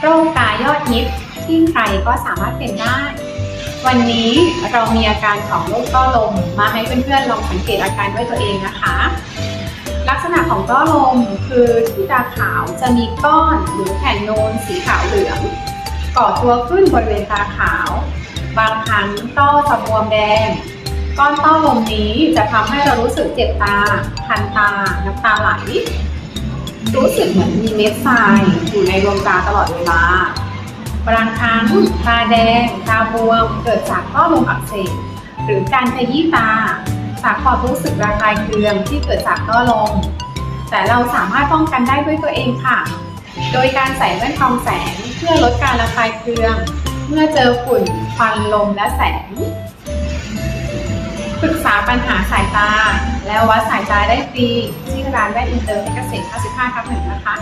โรคตายอดฮิตที่ใครก็สามารถเป็นได้ วันนี้เรามีอาการของโรคต้อลมมาให้เพื่อนๆลองสังเกตอาการด้วยตัวเองนะคะ ลักษณะของต้อลมคือที่ตาขาวจะมีก้อนหรือแผ่นโนนสีขาวเหลืองก่อตัวขึ้นบริเวณตาขาว บางครั้งต้อจะบวมแดง ก้อนต้อลมนี้จะทำให้เรารู้สึกเจ็บตา คันตา น้ำตาไหล รู้สึกเหมือนมีเม็ดทรายอยู่ในดวงตาตลอดเวลา บางครั้งตาแดง ตาบวม เกิดจากต้อลมอักเสบ หรือการขยี้ตา จากความรู้สึกระคายเคืองที่เกิดจากต้อลม แต่เราสามารถป้องกันได้ด้วยตัวเองค่ะ โดยการใส่แว่นกรองแสงเพื่อลดการระคายเคือง เมื่อเจอฝุ่นควันลมและแสง ปรึกษาปัญหาสายตา แล้วัดสายตาได้ฟรีที่ร้านแว่นอินเตอร์เพชรเกษตร55ทับหนึ่งนะคะ